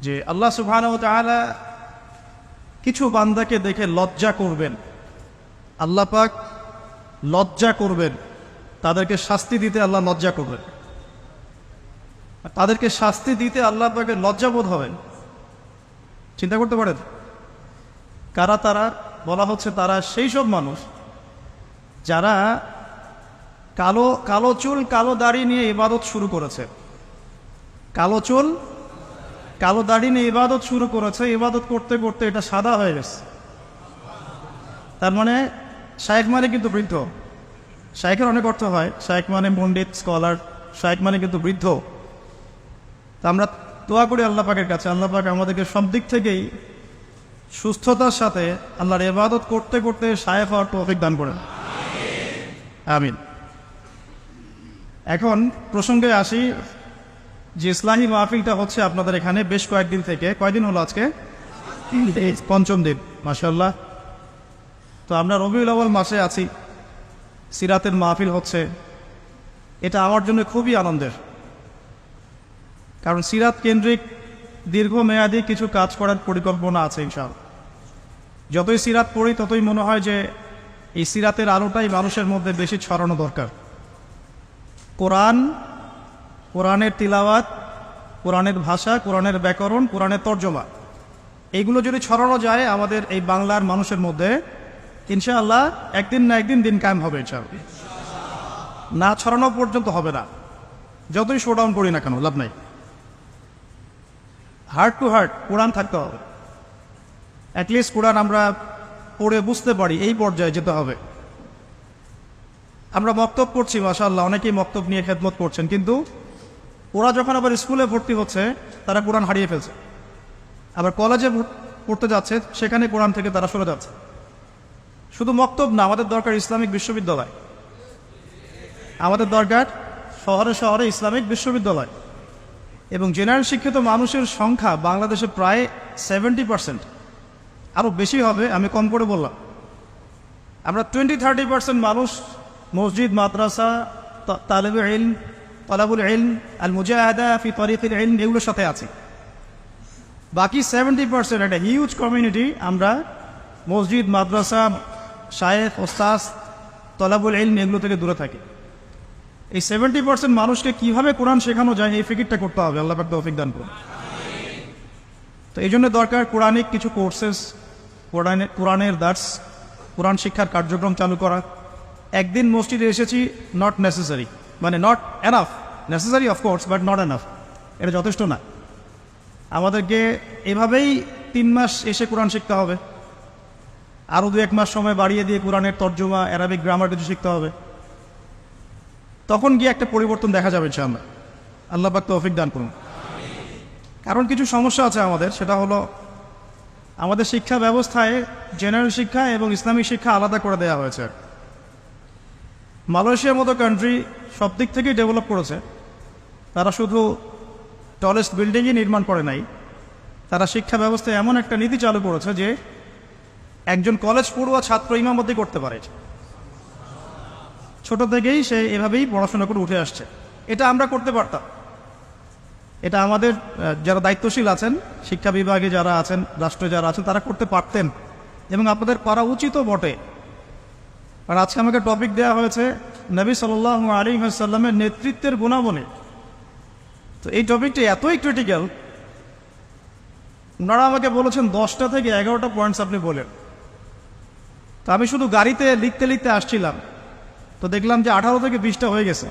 যে আল্লাহ সুবহান কিছু বান্দাকে দেখে লজ্জা করবেন। আল্লাহ পাক লজ্জা করবেন। তাদেরকে শাস্তি দিতে আল্লাহ লজ্জা করবেন। তাদেরকে শাস্তি দিতে আল্লাহ পাকে লজ্জাবোধ হবেন। চিন্তা করতে পারেন? কারা তারা? বলা হচ্ছে তারা সেই সব মানুষ যারা কালো কালো চুল, কালো দাড়ি নিয়ে ইবাদত শুরু করেছে। কালো চুল কালো দাড়ি নিয়ে ইবাদত শুরু করেছে, ইবাদত করতে করতে এটা সাদা হয়ে গেছে। তার মানে শায়েক মানে কিন্তু বৃদ্ধ। শায়েকের অনেক অর্থ হয় শায়েক মানে পণ্ডিত, স্কলার শায়েক মানে কিন্তু বৃদ্ধ। তা আমরা দোয়া করি আল্লাহ পাকের কাছে, আল্লাহ পাক আমাদেরকে সব দিক থেকেই সুস্থতার সাথে আল্লাহর ইবাদত করতে করতে শায়েক হওয়ার তৌফিক দান করেন। আমিন। এখন প্রসঙ্গে আসি যে ইসলামী মাহফিলটা হচ্ছে আপনাদের এখানে বেশ কয়েকদিন থেকে। কয়দিন হলো আজকে? পঞ্চম দিন মাসাল্লাহ তো আমরা রবিউল আওয়াল মাসে আছি। সিরাতের মাহফিল হচ্ছে। এটা আমার জন্য খুবই আনন্দের। কারণ সিরাত কেন্দ্রিক দীর্ঘমেয়াদী কিছু কাজ করার পরিকল্পনা আছে ইনশাল যতই সিরাত পড়ি, ততই মনে হয় যে এই সিরাতের আলোটাই মানুষের মধ্যে বেশি ছড়ানো দরকার। কোরআন কোরআনের তিলাওয়াত, কোরআনের ভাষা, কোরআনের ব্যাকরণ, কোরআনের তর্জমা। এইগুলো যদি ছড়ানো যায় আমাদের এই বাংলার মানুষের মধ্যে, ইনশাআল্লাহ একদিন না একদিন দিন কায়েম হবে ইনশাআল্লাহ। না ছড়ানো পর্যন্ত হবে না। যতই শোডাউন করি না কেন, লাভ নাই। হার্ট টু হার্ট কোরআন থাকতে হবে। অ্যাটলিস্ট কোরআন আমরা পড়ে বুঝতে পারি, এই পর্যায়ে যেতে হবে। আমরা বক্তব্য পড়ছি মাসাল্লাহ অনেকেই বক্তব্য নিয়ে খেদমত করছেন, কিন্তু ওরা যখন আবার স্কুলে ভর্তি হচ্ছে, তারা কোরআন হারিয়ে ফেলছে। আবার কলেজে পড়তে যাচ্ছে, সেখানে কোরআন থেকে তারা সরে যাচ্ছে। শুধু মক্তব না, আমাদের দরকার ইসলামিক বিশ্ববিদ্যালয়। আমাদের দরকার শহরে শহরে ইসলামিক বিশ্ববিদ্যালয়। এবং জেনারেল শিক্ষিত মানুষের সংখ্যা বাংলাদেশে প্রায় সেভেন্টি পার্সেন্ট আরও বেশি হবে, আমি কম করে বললাম। আমরা টোয়েন্টি থার্টি পার্সেন্ট মানুষ, মসজিদ, মাদ্রাসা তালেবে তলাবুল ইলম আল মুজাহাদা ফি তরিফিল ইলম, এগুলোর সাথে আছে। বাকি সেভেন্টি পার্সেন্ট একটা হিউজ কমিউনিটি আমরা মসজিদ, মাদ্রাসা, শায়েখ ওস্তাজ তলাবুল ইলম এগুলো থেকে দূরে থাকি। এই সেভেন্টি পার্সেন্ট মানুষকে কীভাবে কোরআন শেখানো যায় এই ফিকিরটা করতে হবে, আল্লাহ পাক তৌফিক দান করুন। তো এই জন্য দরকার কোরআনিক কিছু কোর্সেস কোরআনের কোরআনের দার্স কোরআন শিক্ষার কার্যক্রম চালু করা। একদিন মসজিদে এসেছি নট নেসেসারি মানে not enough necessary of course but not enough এটা যথেষ্ট না। আমাদেরকে এভাবেই তিন মাস এসে কোরআন শিখতে হবে। আরও দু এক মাস সময় বাড়িয়ে দিয়ে কোরআনের তর্জমা অ্যারাবিক গ্রামার কিছু শিখতে হবে। তখন গিয়ে একটা পরিবর্তন দেখা যাবে ইনশাআল্লাহ। আল্লাহ পাক তৌফিক দান করুন। কারণ কিছু সমস্যা আছে আমাদের, সেটা হলো আমাদের শিক্ষা ব্যবস্থায় জেনারেল শিক্ষা এবং ইসলামিক শিক্ষা আলাদা করে দেওয়া হয়েছে। মালয়েশিয়ার মতো কান্ট্রি সব দিক থেকেই ডেভেলপ করেছে। তারা শুধু টলেস্ট বিল্ডিংই নির্মাণ করে নাই। তারা শিক্ষা ব্যবস্থায় এমন একটা নীতি চালু করেছে যে একজন কলেজ পড়ুয়া ছাত্র ইমামতি করতে পারে। ছোট থেকেই সে এভাবেই পড়াশোনা করে উঠে আসছে। এটা আমরা করতে পারতাম। এটা আমাদের যারা দায়িত্বশীল আছেন, শিক্ষা বিভাগে যারা আছেন, রাষ্ট্রে যারা আছেন, তারা করতে পারতেন। এবং আপনাদের করা উচিতও বটে। আর আজকে আমাকে টপিক দেওয়া হয়েছে নবী সাল্লাহ আলী সাল্লামের নেতৃত্বের গুণাবলী। তো এই টপিকটি এতই ক্রিটিক্যাল ওনারা আমাকে বলেছেন দশটা থেকে এগারোটা পয়েন্টস আপনি বলেন। তো আমি শুধু গাড়িতে লিখতে লিখতে আসছিলাম। তো দেখলাম যে আঠারো থেকে বিশটা হয়ে গেছে।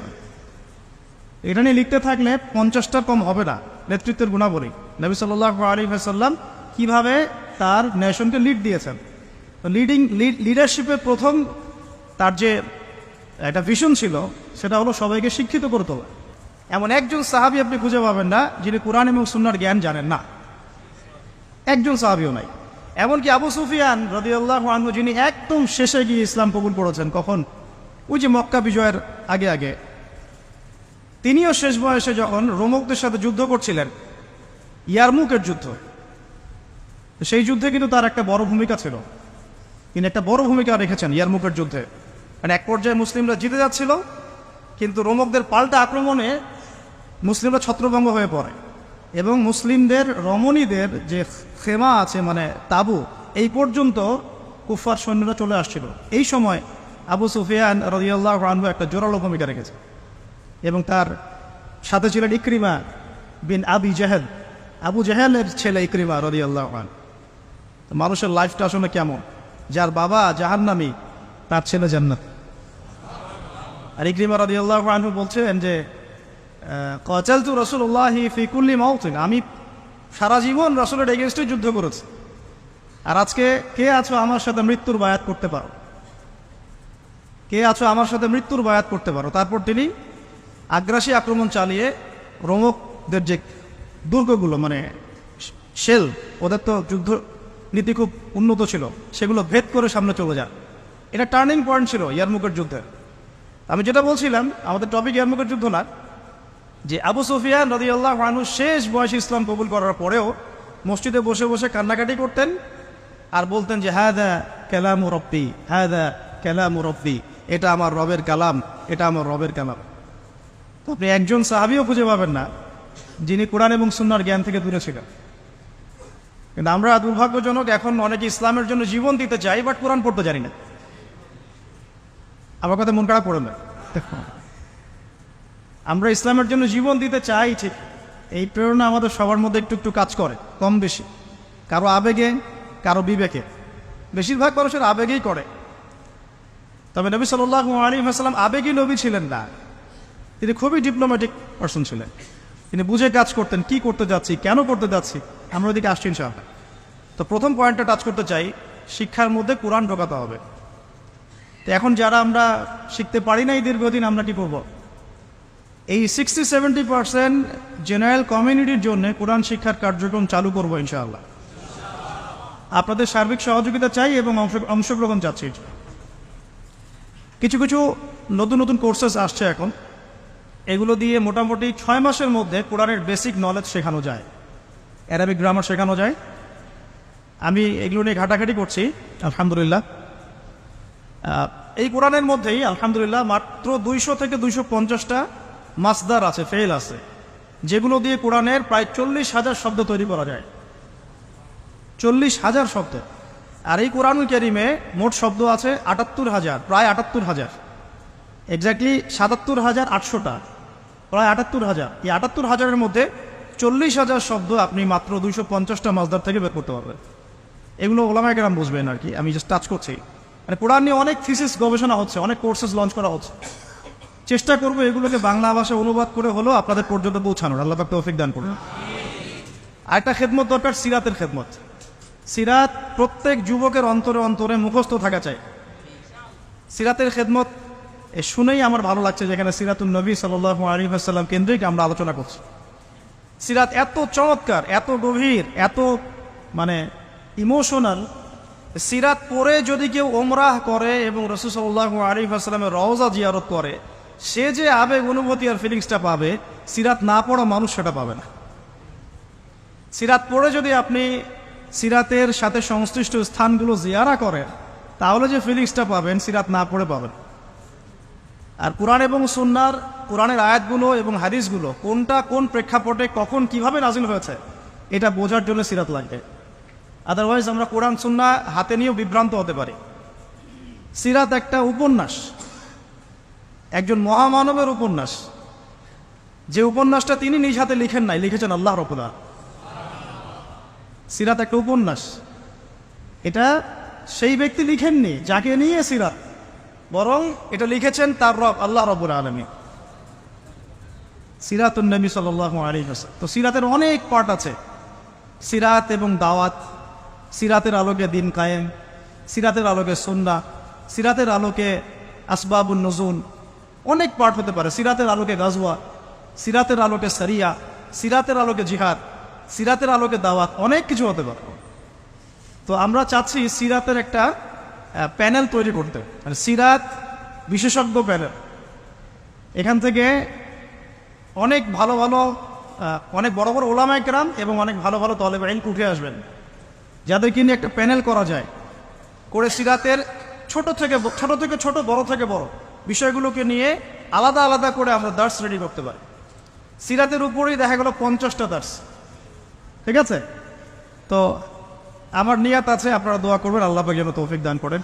এটা নিয়ে লিখতে থাকলে পঞ্চাশটার কম হবে না নেতৃত্বের গুণাবলী। নবী সাল্লাহ আলী সাল্লাম কীভাবে তার নেশনকে লিড দিয়েছেন? লিডিং লিডারশিপের প্রথম তার যে একটা ভিশন ছিল, সেটা হলো সবাইকে শিক্ষিত করে তোলা। এমন একজন সাহাবি আপনি খুঁজে পাবেন না, যিনি কোরআন এবং সুন্নার জ্ঞান জানেন না। একজন সাহাবিও নাই। এমনকি আবু সুফিয়ান রদিউল্লাহ যিনি একদম শেষে গিয়ে ইসলাম কবুল করেছেন, কখন? ওই যে মক্কা বিজয়ের আগে আগে। তিনিও শেষ বয়সে যখন রোমকদের সাথে যুদ্ধ করছিলেন, ইয়ারমুকের যুদ্ধ। সেই যুদ্ধে কিন্তু তার একটা বড় ভূমিকা ছিল। তিনি একটা বড় ভূমিকা রেখেছেন ইয়ারমুকের যুদ্ধে। মানে এক পর্যায়ে মুসলিমরা জিতে যাচ্ছিল, কিন্তু রোমকদের পাল্টা আক্রমণে মুসলিমরা ছত্রভঙ্গ হয়ে পড়ে। এবং মুসলিমদের, রমণীদের যে খেমা আছে মানে তাবু, এই পর্যন্ত কুফার সৈন্যরা চলে আসছিল। এই সময় আবু সুফিয়ান রদিয়াল্লাহ আনহু একটা জোরালো ভূমিকা রেখেছে। এবং তার সাথে ছিলেন ইক্রিমা বিন আবি জাহেদ আবু জাহেলের ছেলে ইক্রিমা রদিয়াল্লাহ তো মানুষের লাইফটা আসলে কেমন? যার বাবা জাহান্নামি তার ছেলে জান্নাত। আর ইক্রিমা রদিয়াল্লাহ আনহু বলছিলেন যে কচাল তু রসুল্লাহি ফিকুল্লি মাউতিন। আমি সারা জীবন রসুলের এগেনস্টে যুদ্ধ করেছি। আর আজকে কে আছো আমার সাথে মৃত্যুর বায়াত করতে পারো? কে আছো আমার সাথে মৃত্যুর বায়াত করতে পারো? তারপর তিনি আগ্রাসী আক্রমণ চালিয়ে রোমকদের যে দুর্গগুলো মানে শেল, ওদের তো যুদ্ধ নীতি খুব উন্নত ছিল, সেগুলো ভেদ করে সামনে চলে যান। এটা টার্নিং পয়েন্ট ছিল ইয়ারমুকের যুদ্ধের। আমি যেটা বলছিলাম, আমাদের টপিক ইয়ারমুকের যুদ্ধ না, যে আবু সুফিয়ান রদি আল্লাহ মানুষ শেষ বয়সে ইসলাম কবুল করার পরেও মসজিদে বসে বসে কান্নাকাটি করতেন আর বলতেন যে হ্যাঁ দা কেলাম রব্বি হ্যাঁ দা কেলাম রব্বি, এটা আমার রবের কালাম, এটা আমার রবের কালাম। আপনি একজন সাহাবিও খুঁজে পাবেন না, যিনি কোরআন এবং সুন্নার জ্ঞান থেকে দূরে ছিলেন। কিন্তু আমরা দুর্ভাগ্যজনক এখন অনেকে ইসলামের জন্য জীবন দিতে চাই, বাট কোরআন পড়তে জানি না। আমার কথা মন খারাপ পড়ে না। দেখুন আমরা ইসলামের জন্য জীবন দিতে চাই, ঠিক। এই প্রেরণা আমাদের সবার মধ্যে একটু একটু কাজ করে, কম বেশি। কারও আবেগে, কারও বিবেকে। বেশিরভাগ মানুষের আবেগেই করে। তবে নবী সাল্লাহ আলী হাসালাম আবেগী নবী ছিলেন না। তিনি খুবই ডিপ্লোম্যাটিক পার্সন ছিলেন। তিনি বুঝে কাজ করতেন, কি করতে যাচ্ছি, কেন করতে যাচ্ছি, আমরা ওদিকে আসছি ইনশাআল্লাহ। তো প্রথম পয়েন্টটা টাচ করতে চাই, শিক্ষার মধ্যে কোরআন ঢোকাতে হবে। তো এখন যারা আমরা শিখতে পারি না এই দীর্ঘদিন, আমরা কি করব? এই সিক্সটি সেভেন্টি পার্সেন্ট জেনারেল কমিউনিটির জন্য কোরআন শিক্ষার কার্যক্রম চালু করব ইনশাআল্লাহ। আপনাদের সার্বিক সহযোগিতা চাই এবং অংশগ্রহণ চাচ্ছি। কিছু কিছু নতুন নতুন কোর্সেস আসছে এখন। এগুলো দিয়ে মোটামুটি ছয় মাসের মধ্যে কোরআনের বেসিক নলেজ শেখানো যায়। অ্যারাবিক গ্রামার শেখানো যায়। আমি এগুলো নিয়ে ঘাটাঘাটি করছি, আলহামদুলিল্লাহ। এই কোরআনের মধ্যেই, আলহামদুলিল্লাহ, মাত্র দুইশো থেকে দুইশো পঞ্চাশটা মাসদার আছে ফেল আছে, যেগুলো দিয়ে কোরআনের প্রায় চল্লিশ হাজার শব্দ তৈরি করা যায়। চল্লিশ হাজার শব্দ। আর এই কোরআনুল ক্যারিমে মোট শব্দ আছে আটাত্তর হাজার, প্রায় আটাত্তর হাজার। এক্স্যাক্টলি সাতাত্তর হাজার আটশোটা, প্রায় আটাত্তর হাজার। এই আটাত্তর হাজারের মধ্যে চল্লিশ হাজার শব্দ আপনি মাত্র দুইশো পঞ্চাশটা মাসদার থেকে বের করতে পারবেন। এগুলো ওলামায় কেরাম বুঝবেন আর কি, আমি জাস্ট টাচ করছি। মানে কোরআন নিয়ে অনেক থিসিস গবেষণা হচ্ছে, অনেক কোর্সেস লঞ্চ করা হচ্ছে। চেষ্টা করব এগুলোকে বাংলা ভাষায় অনুবাদ করে হলেও আপনাদের পর্যন্ত পৌঁছানোর। আল্লাহ তৌফিক দান করুন। আরেকটা খেদমত দরকার, সিরাতের খেদমত। সিরাত প্রত্যেক যুবকের অন্তরে অন্তরে মুখস্থ থাকা চাই। সিরাতের খেদমত, এ শুনেই আমার ভালো লাগছে যেখানে সিরাতুল নবী সাল্লাহ আলী আসাল্লাম কেন্দ্রিক আমরা আলোচনা করছি। সিরাত এত চমৎকার, এত গভীর, এত মানে ইমোশনাল সিরাত পরে যদি কেউ ওমরাহ করে এবং রসুল সাল্লাহ আরিফ আসসালামের রওজা জিয়ারত করে, সে যে আবেগ, অনুভূতি আর ফিলিংসটা পাবে, সিরাত না পড়া মানুষ সেটা পাবে না। সিরাত পড়ে যদি আপনি সিরাতের সাথে সংশ্লিষ্ট স্থানগুলো জিয়ারা করেন, তাহলে যে ফিলিংসটা পাবেন, সিরাত না পড়ে পাবেন। আর কোরআন এবং সুন্নার কোরআনের আয়াতগুলো এবং হাদিসগুলো কোনটা কোন প্রেক্ষাপটে কখন কীভাবে নাজিল হয়েছে, এটা বোঝার জন্য সিরাত লাগবে। আদারওয়াইজ আমরা কোরআন সুন্না হাতে নিয়েও বিভ্রান্ত হতে পারি। সিরাত একটা উপন্যাস। একজন মহামানবের উপন্যাস। যে উপন্যাসটা তিনি নিজ হাতে লিখেন নাই, লিখেছেন আল্লাহ রকুদা সিরাত একটা উপন্যাস। এটা সেই ব্যক্তি লিখেননি, যাকে নিয়ে সিরাত। বরং এটা লিখেছেন তার রব, আল্লাহ রবুল আলমী সিরাতুন নবী সাল আলী হাসান তো সিরাতের অনেক পার্ট আছে। সিরাত এবং দাওয়াত। সিরাতের আলোকে দিন কায়েম, সিরাতের আলোকে সন্না, সিরাতের আলোকে আসবাবুন নজুন অনেক পার্ট হতে পারে, সিরাতের আলোকে গাজওয়া, সিরাতের আলোকে সারিয়া, সিরাতের আলোকে জিহাদ, সিরাতের আলোকে দাওয়াত, অনেক কিছু হতে পারে। তো আমরা চাচ্ছি সিরাতের একটা প্যানেল তৈরি করতে। মানে সিরাত বিশেষজ্ঞ প্যানেল। এখান থেকে অনেক ভালো ভালো অনেক বড় বড় ওলামায় কেরাম এবং অনেক ভালো ভালো তলেব আইন উঠে আসবেন। যাদেরকে নিয়ে একটা প্যানেল করা যায়, করে সিরাতের ছোট থেকে ছোট থেকে ছোট, বড় থেকে বড় বিষয়গুলোকে নিয়ে আলাদা আলাদা করে আমরা দার্স রেডি করতে পারি। সিরাতের উপরেই দেখা গেল পঞ্চাশটা দার্স। ঠিক আছে? তো আমার নিয়াত আছে, আপনারা দোয়া করবেন, আল্লাহ পাক যেন তৌফিক দান করেন।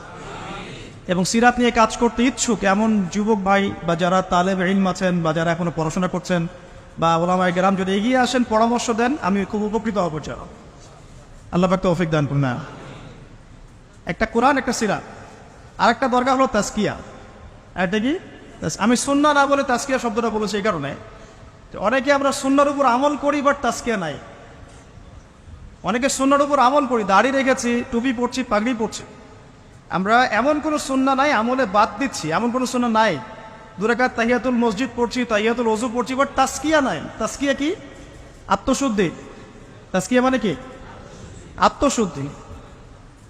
এবং সিরাত নিয়ে কাজ করতে ইচ্ছুক এমন যুবক ভাই বা যারা তালেব ইলম আছেন বা যারা এখনও পড়াশোনা করছেন বা ওলামায় গ্রাম যদি এগিয়ে আসেন, পরামর্শ দেন, আমি খুব উপকৃত হব যেন আল্লাহ পাক তৌফিক দান করুন না একটা কোরআন, একটা সিরাত আর একটা দরকার হলো তাস্কিয়া এটা কি? আমি সুন্না না বলে তাস্কিয়া শব্দটা বলেছি এই কারণে। অনেকে আমরা সুন্নার উপর আমল করি বাট তাস্কিয়া নাই। অনেকে সুন্নার উপর আমল করি, দাড়ি রেখেছি, টুপি পড়ছি পাগড়ি পড়ছি আমরা এমন কোনো সুন্না নাই, আমলে বাদ দিচ্ছি। এমন কোনো সুন্না নাই। দুরাকাত তাহিয়াতুল মসজিদ পড়ছি, তাহিয়াতুল ওজু পড়ছি বাট তাস্কিয়া নাই। তাস্কিয়া কি? আত্মশুদ্ধি। তাস্কিয়া মানে কি? আত্মশুদ্ধি।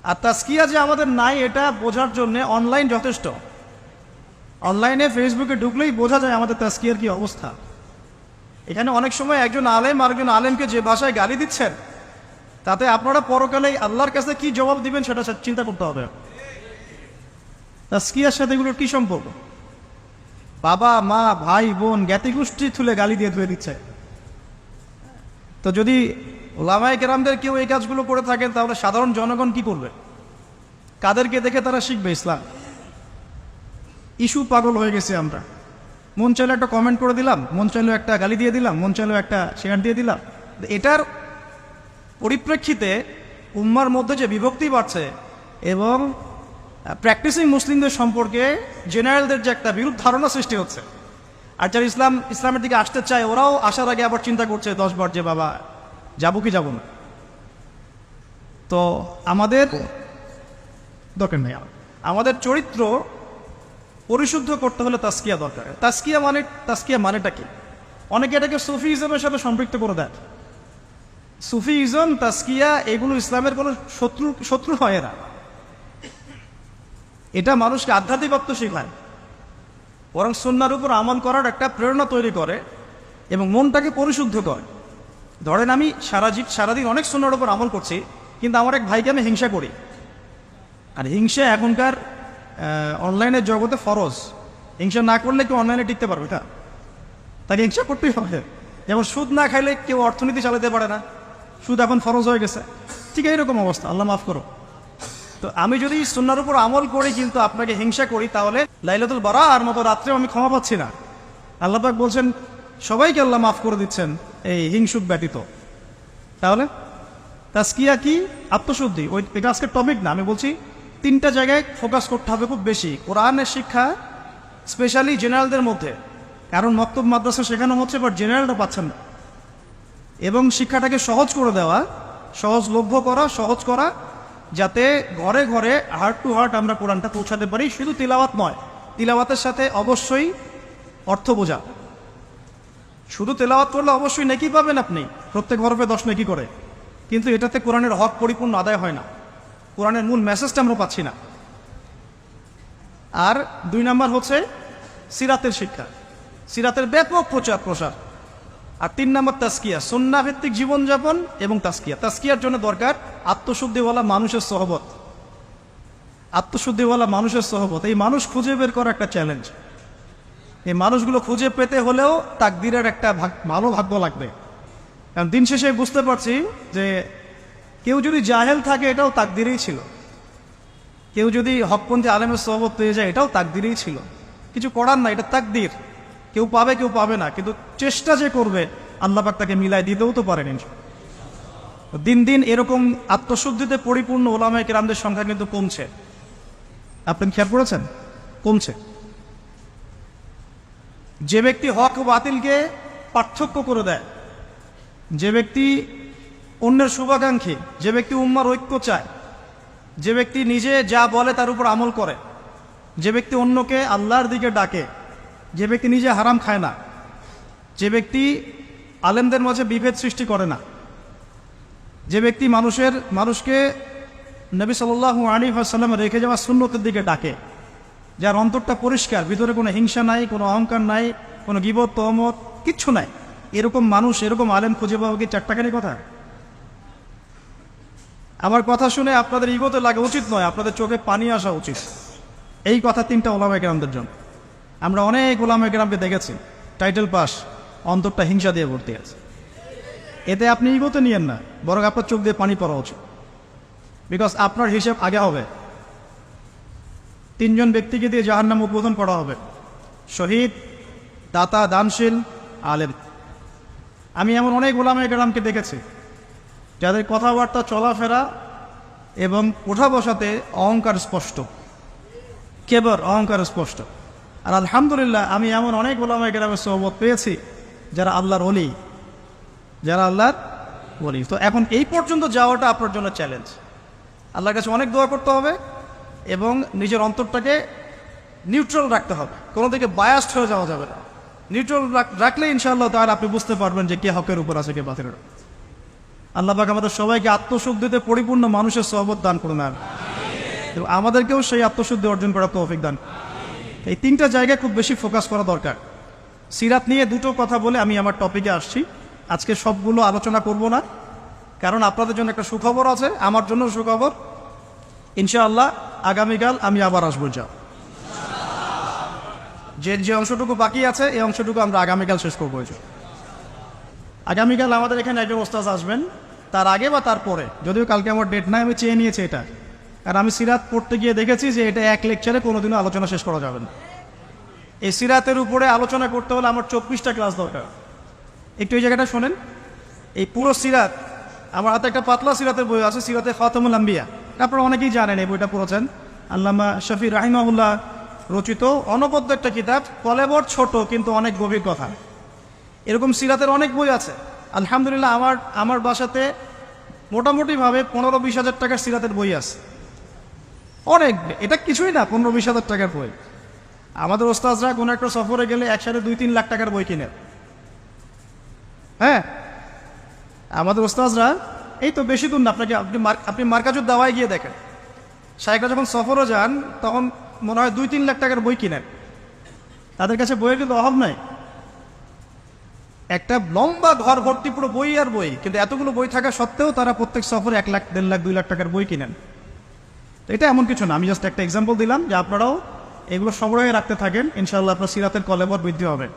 আর তাস্কিয়া যে আমাদের নাই, এটা বোঝার জন্য অনলাইন যথেষ্ট। অনলাইনে ফেসবুকে ঢুকলেই বোঝা যায় আমাদের তাস্কিয়ার কি অবস্থা। এখানে অনেক সময় একজন আলেম আরেকজন আলেমকে যে ভাষায় গালি দিচ্ছেন, তাতে আপনারা পরকালে আল্লাহর কাছে কি জবাব দিবেন সেটা চিন্তা করতে হবে। তাস্কিয়ার সাথে এগুলোর কি সম্পর্ক? বাবা, মা, ভাই, বোন জ্ঞাতি থুলে গালি দিয়ে ধুয়ে দিচ্ছে। তো যদি ওলামায় কেরামদের কেউ এই কাজগুলো করে থাকেন, তাহলে সাধারণ জনগণ কি করবে? কাদেরকে দেখে তারা শিখবে ইসলাম। ইস্যু পাগল হয়ে গেছে আমরা। মন চাইলে একটা কমেন্ট করে দিলাম, মন চাইলে একটা গালি দিয়ে দিলাম, মন চাইলেও একটা শেয়ার দিয়ে দিলাম। এটার পরিপ্রেক্ষিতে উম্মার মধ্যে যে বিভক্তি বাড়ছে এবং প্র্যাকটিসিং মুসলিমদের সম্পর্কে জেনারেলদের যে একটা বিরূপ ধারণা সৃষ্টি হচ্ছে, আর যারা ইসলাম, ইসলামের দিকে আসতে চায়, ওরাও আসার আগে আবার চিন্তা করছে, দশ বার যে বাবা যাব কি যাব না। তো আমাদের দরকার নেই আমাদের চরিত্র পরিশুদ্ধ করতে হলে তাস্কিয়া দরকার। তাস্কিয়া মানে তাস্কিয়া মানেটা কি? অনেকে এটাকে সুফিজমের সাথে সম্পৃক্ত করে দেয়। সুফি ইজম তাস্কিয়া এগুলো ইসলামের কোনো শত্রু শত্রু হয় না। এটা মানুষকে আধ্যাত্মিকত্ব শেখায়। বরং সন্ন্যার উপর আমল করার একটা প্রেরণা তৈরি করে এবং মনটাকে পরিশুদ্ধ করে। ধরেন আমি সারা জীব সারাদিন অনেক সন্ন্যার ওপর আমল করছি, কিন্তু আমার এক ভাইকে আমি হিংসা করি। আর হিংসা এখনকার অনলাইনের জগতে ফরজ। হিংসা না করলে কেউ অনলাইনে টিকতে পারবে এটা তাকে হিংসা করতেই হবে। যেমন সুদ না খাইলে কেউ অর্থনীতি চালাতে পারে না। সুদ এখন ফরজ হয়ে গেছে। ঠিক এইরকম অবস্থা। আল্লাহ মাফ করো। তো আমি যদি সুন্নার উপর আমল করি, কিন্তু আপনাকে হিংসা করি, তাহলে লাইলাতুল বারা আর মতো রাত্রেও আমি ক্ষমা পাচ্ছি না। আল্লাহ পাক বলছেন সবাইকে আল্লাহ মাফ করে দিচ্ছেন এই হিংসুক ব্যতীত। তাহলে? তাস্কিয়া কি? আত্মশুদ্ধি। ওই এটা আজকের টপিক না, আমি বলছি তিনটা জায়গায় ফোকাস করতে হবে খুব বেশি। কোরআনের শিক্ষা স্পেশালি জেনারেলদের মধ্যে। কারণ মক্তব মাদ্রাসা শেখানো হচ্ছে বাট জেনারেলটা পাচ্ছেন না। এবং শিক্ষাটাকে সহজ করে দেওয়া, সহজলভ্য করা, সহজ করা, যাতে ঘরে ঘরে হার্ট টু হার্ট আমরা কোরআনটা পৌঁছাতে পারি। শুধু তিলাওয়াত নয়, তিলাওয়াতের সাথে অবশ্যই অর্থ বোঝা। শুধু তেলাওয়াত করলে অবশ্যই নেকি পাবেন আপনি। প্রত্যেক হরফে দশ নেকি করে। কিন্তু এটাতে কোরআনের হক পরিপূর্ণ আদায় হয় না। কোরআনের মূল মেসেজটা আমরা পাচ্ছি না। আর দুই নাম্বার হচ্ছে সিরাতের শিক্ষা। সিরাতের ব্যাপক প্রচার, প্রসার। আর তিন নম্বর তাস্কিয়া সন্না ভিত্তিক জীবনযাপন এবং তাস্কিয়া তাস্কিয়ার জন্য দরকার আত্মশুদ্ধিওয়ালা মানুষের সহবত। আত্মশুদ্ধিওয়ালা মানুষের সহবত। এই মানুষ খুঁজে বের করা একটা চ্যালেঞ্জ এই মানুষগুলো খুঁজে পেতে হলেও তাকদিরের একটা ভালো ভাগ্য লাগবে। কারণ দিন শেষে বুঝতে পারছি যে কেউ যদি জাহেল থাকে, এটাও তাকদিরেই ছিল। কেউ যদি হকপন্থী আলেমের সহবত পেয়ে যায়, এটাও তাকদিরেই ছিল। কিছু করার না এটা তাকদির। কেউ পাবে কেউ পাবে না। কিন্তু চেষ্টা যে করবে, আল্লাহ পাক তাকে মিলাই দিতেও তো পারেন দিন দিন এরকম আত্মশুদ্ধিতে পরিপূর্ণ ওলামায় কেরামদের সংখ্যা কিন্তু কমছে। আপনি খেয়াল করেছেন? কমছে। যে ব্যক্তি হক বাতিলকে পার্থক্য করে দেয়, যে ব্যক্তি অন্যের শুভাকাঙ্ক্ষী, যে ব্যক্তি উম্মার ঐক্য চায়, যে ব্যক্তি নিজে যা বলে তার উপর আমল করে, যে ব্যক্তি অন্যকে আল্লাহর দিকে ডাকে, যে ব্যক্তি নিজে হারাম খায় না, যে ব্যক্তি আলেমদের মাঝে বিভেদ সৃষ্টি করে না, যে ব্যক্তি মানুষের, মানুষকে নবী সাল্লাহ আলী সাল্লাম রেখে যাওয়া শূন্যতের দিকে ডাকে যার অন্তরটা পরিষ্কার, ভিতরে কোনো হিংসা নাই, কোনো অহংকার নাই, কোনো গিবত, তহমত, কিচ্ছু নাই। এরকম মানুষ, এরকম আলেম খুঁজে পাওয়া কি চারটাখানি কথা? আমার কথা শুনে আপনাদের ইগোতে লাগা উচিত নয়, আপনাদের চোখে পানি আসা উচিত। এই কথা তিনটা ওলামা গ্রামদের জন্য। আমরা অনেক ওলামা গ্রামকে দেখেছি, টাইটেল পাস, অন্তরটা হিংসা দিয়ে ভর্তি আছে। এতে আপনি ইগোতে নিয়েন না, বরং আপনার চোখ দিয়ে পানি পড়া উচিত। বিকজ আপনার হিসেব আগে হবে। তিনজন ব্যক্তিকে দিয়ে জাহার নাম উদ্বোধন করা হবে। শহীদ, দাতা দানশীল, আলেম। আমি এমন অনেক গোলামে গ্রামকে দেখেছি, যাদের কথাবার্তা, চলাফেরা এবং ওঠা বসাতে অহংকার স্পষ্ট। কেবর অহংকার স্পষ্ট। আর আলহামদুলিল্লাহ, আমি এমন অনেক গোলামে গ্রামের সহবত পেয়েছি, যারা আল্লাহর অলি যারা আল্লাহর বলি তো এখন এই পর্যন্ত যাওয়াটা আপনার জন্য চ্যালেঞ্জ আল্লাহর কাছে অনেক দোয়া করতে হবে। এবং নিজের অন্তরটাকে নিউট্রাল রাখতে হবে। কোনো দিকে বায়াস্ট হয়ে যাওয়া যাবে না। নিউট্রাল রাখলে ইনশাআল্লাহ তাহলে আপনি বুঝতে পারবেন যে কে হকের উপর আছে, কে বাতিলের উপর। আল্লাহ পাক আমাদের সবাইকে আত্মশুদ্ধিতে পরিপূর্ণ মানুষের সহবত দান করুন আর এবং আমাদেরকেও সেই আত্মশুদ্ধি অর্জন করার তৌফিক দান এই তিনটা জায়গায় খুব বেশি ফোকাস করা দরকার। সিরাত নিয়ে দুটো কথা বলে আমি আমার টপিকে আসছি। আজকে সবগুলো আলোচনা করব না। কারণ আপনাদের জন্য একটা সুখবর আছে, আমার জন্য সুখবর। ইনশাআল্লাহ আগামীকাল আমি আবার আসব যা যে যে অংশটুকু বাকি আছে, এই অংশটুকু আমরা আগামীকাল শেষ করব আগামীকাল আমাদের এখানে একজন ওস্তাজ আসবেন, তার আগে বা তারপরে যদিও কালকে আমার ডেট নাই, আমি চেয়ে নিয়েছি এটা। আর আমি সিরাত পড়তে গিয়ে দেখেছি যে এটা এক লেকচারে কোনোদিনও আলোচনা শেষ করা যাবে না। এই সিরাতের উপরে আলোচনা করতে হলে আমার চব্বিশটা ক্লাস দরকার। একটু এই জায়গাটা শোনেন। এই পুরো সিরাত, আমার হাতে একটা পাতলা সিরাতের বই আছে, সিরাতে খাতামুল আম্বিয়া। আপনারা অনেকেই জানেন এই বইটা পড়েছেন। আল্লামা শফি রাহিমাহুল্লাহ রচিত, অনবদ্য একটা কিতাব, কলেবর ছোট কিন্তু অনেক গভীর কথা। এরকম সিরাতের অনেক বই আছে। আলহামদুলিল্লাহ আমার আমার বাসাতে মোটামুটিভাবে পনেরো বিশ হাজার টাকার সিরাতের বই আছে। অনেক, এটা কিছুই না পনেরো বিশ হাজার টাকার বই। আমাদের ওস্তাজরা কোনো একটা সফরে গেলে একসাথে দুই তিন লাখ টাকার বই কিনে। হ্যাঁ? আমাদের ওস্তাজরা এই তো বেশি দূর না, আপনাকে আপনি আপনি মার্কাজুর দাওয়ায় গিয়ে দেখেন। শাহেকরা যখন সফরও যান, তখন মনে হয় দুই তিন লাখ টাকার বই কিনেন। তাদের কাছে বইয়ের কিন্তু অভাব নাই। একটা লম্বা ঘর ভর্তি পুরো বই আর বই, কিন্তু এতগুলো বই থাকা সত্ত্বেও তারা প্রত্যেক সফরে এক লাখ, দেড় লাখ, দুই লাখ টাকার বই কিনেন। তো এটা এমন কিছু না, আমি জাস্ট একটা এক্সাম্পল দিলাম যে আপনারাও এগুলো সংগ্রহে রাখতে থাকেন, ইনশাআল্লাহ আপনার সিরাতের কলেবর বৃদ্ধি হবে।